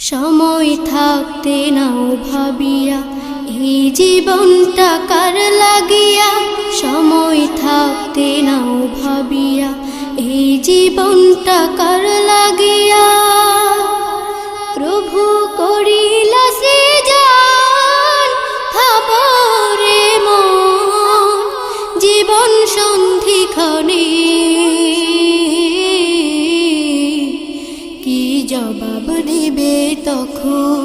সময় থাকতে নাও ভাবিয়া, এই জীবনটা কার লাগিয়া? সময় থাকতে নাও ভাবিয়া, এই জীবনটা কার লাগিয়া? প্রভু করিল সৃজন ভাবরে মন, জীবন সন্ধিক্ষণে তখন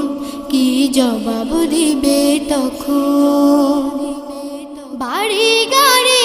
কি জবাব দিবে তখন? বাড়ি গাড়ি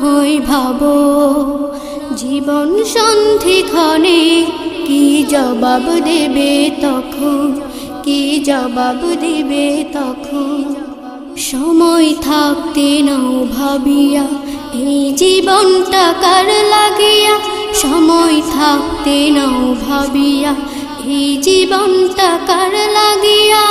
হই ভাবো। জীবন সন্ধিক্ষণে কি জবাব দেবে তখন? কি জবাব দেবে তখন? সময় থাকতে নাও ভাবিয়া, এই জীবনটা কার লাগিয়া? সময় থাকতে নাও ভাবিয়া, এই জীবনটা কার লাগিয়া?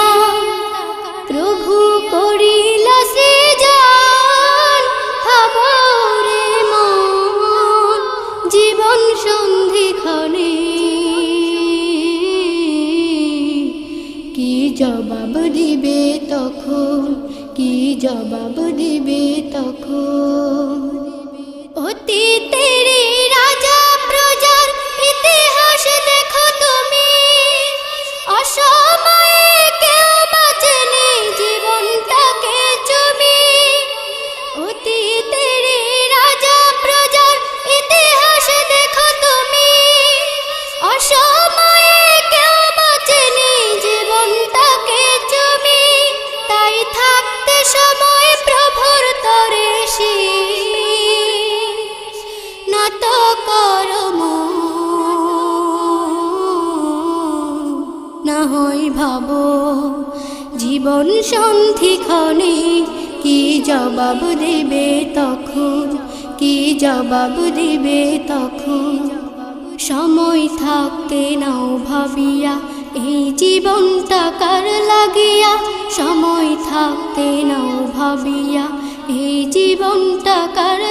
জবাব দিবে তখন? কি জবাব দিবে তখন? হয় ভাবো। জীবন সন্ধিক্ষণে কি জবাব দেবে তখন? কি জবাব দেবে তখন? সময় থাকতে নাও ভাবিয়া, এই জীবনটা কার লাগিয়া? সময় থাকতে নাও ভাবিয়া, এই জীবনটা কার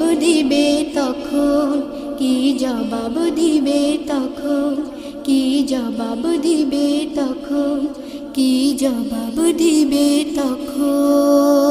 জবাব দিবে তখন? কি জবাব দিবে তখন? কি জবাব দিবে তখন? কি জবাব দিবে তখন?